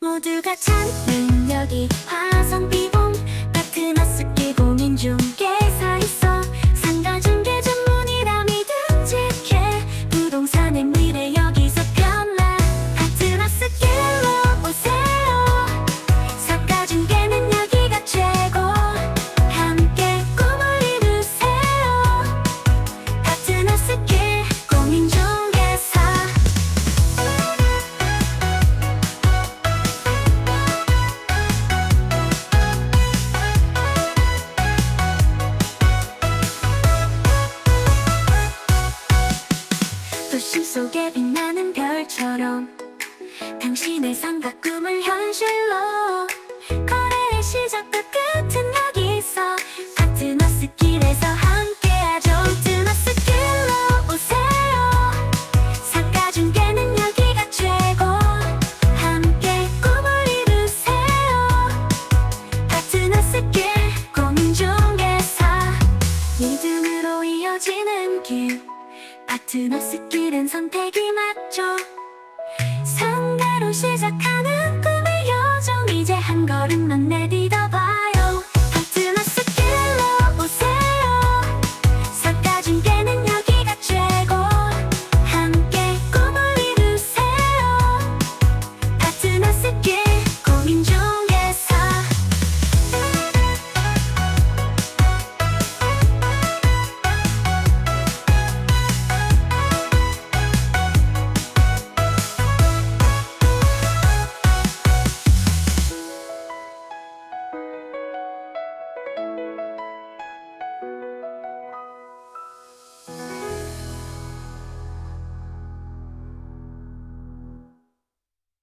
모두가 찾는 도심 속에 빛나는 별처럼 당신의 상가 꿈을 현실로 거래의 시작과 끝은 여기 있어 파트너스 길에서 함께하죠 파트너스 길로 오세요. 상가 중개는 여기가 최고. 함께 꿈을 이루세요. 파트너스 길 공인중개사 믿음으로 이어지는 길 파트너스 길은 선택이 맞죠. 상가로 시작하는 꿈의 여정. 이제 한 걸음만 내딛어봐요